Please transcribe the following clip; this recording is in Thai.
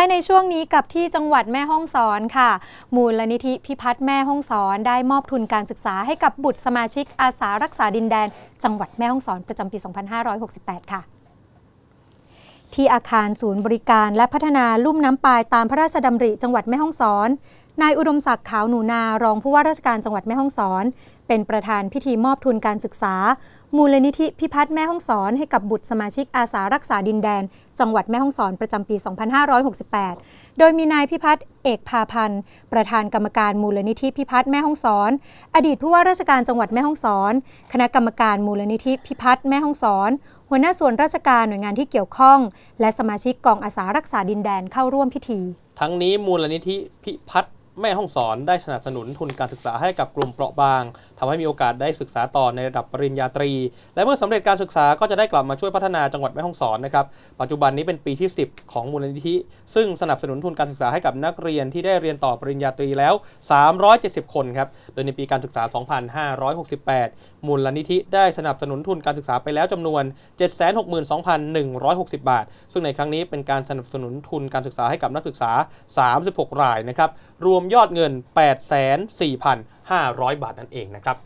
ท้ายในช่วงนี้กับที่จังหวัดแม่ฮ่องสอนค่ะ มูลนิธิพิพัฒน์แม่ฮ่องสอนได้มอบทุนการศึกษาให้กับบุตรสมาชิกอาสารักษาดินแดน จังหวัดแม่ฮ่องสอนประจำปี 2568 ค่ะที่อาคารศูนย์บริการและพัฒนาลุ่มน้ำปายตามพระราชดำริจังหวัดแม่ฮ่องสอน นายอุดมศักดิ์ขาวหนูนารองผู้ว่าราชการจังหวัดแม่ฮ่องสอน เป็นประธานพิธีมอบทุนการศึกษา มูลนิธิพิพัฒน์แม่ฮ่องสอนให้กับบุตรสมาชิกอาสารักษาดินแดน จังหวัดแม่ฮ่องสอนประจำปี 2568 โดยมีนายพิพัฒน์เอกพาพันธ์ ประธานกรรมการมูลนิธิพิพัฒน์แม่ฮ่องสอน อดีตผู้ว่าราชการจังหวัดแม่ฮ่องสอน คณะกรรมการมูลนิธิพิพัฒน์แม่ฮ่องสอน หัวหน้าส่วนราชการหน่วยงานที่เกี่ยวข้อง และสมาชิกกองอาสารักษาดินแดนเข้าร่วมพิธี ทั้งนี้มูลนิธิพิพัฒน์ แม่ห้องสอนได้สนับสนุนทุนการศึกษาให้กับกลุ่มเปราะบางทำให้มีโอกาสได้ศึกษาต่อในระดับปริญญาตรี และเมื่อสำเร็จการศึกษาก็จะได้กลับมาช่วยพัฒนาจังหวัดแม่ฮ่องสอนนะครับปัจจุบันนี้เป็นปีที่ 10 ของมูลนิธิ ซึ่งสนับสนุนทุนการศึกษาให้กับนักเรียนที่ได้เรียนต่อปริญญาตรีแล้ว 370 คนครับโดยในปีการศึกษา 2568 มูลนิธิได้สนับสนุนทุนการศึกษาไปแล้วจำนวน 762,160 บาท ซึ่งในครั้งนี้เป็นการสนับสนุนทุนการศึกษาให้กับนักศึกษา 36 รายนะครับ รวมยอดเงิน 8,4,500 บาทนั่นเองนะครับ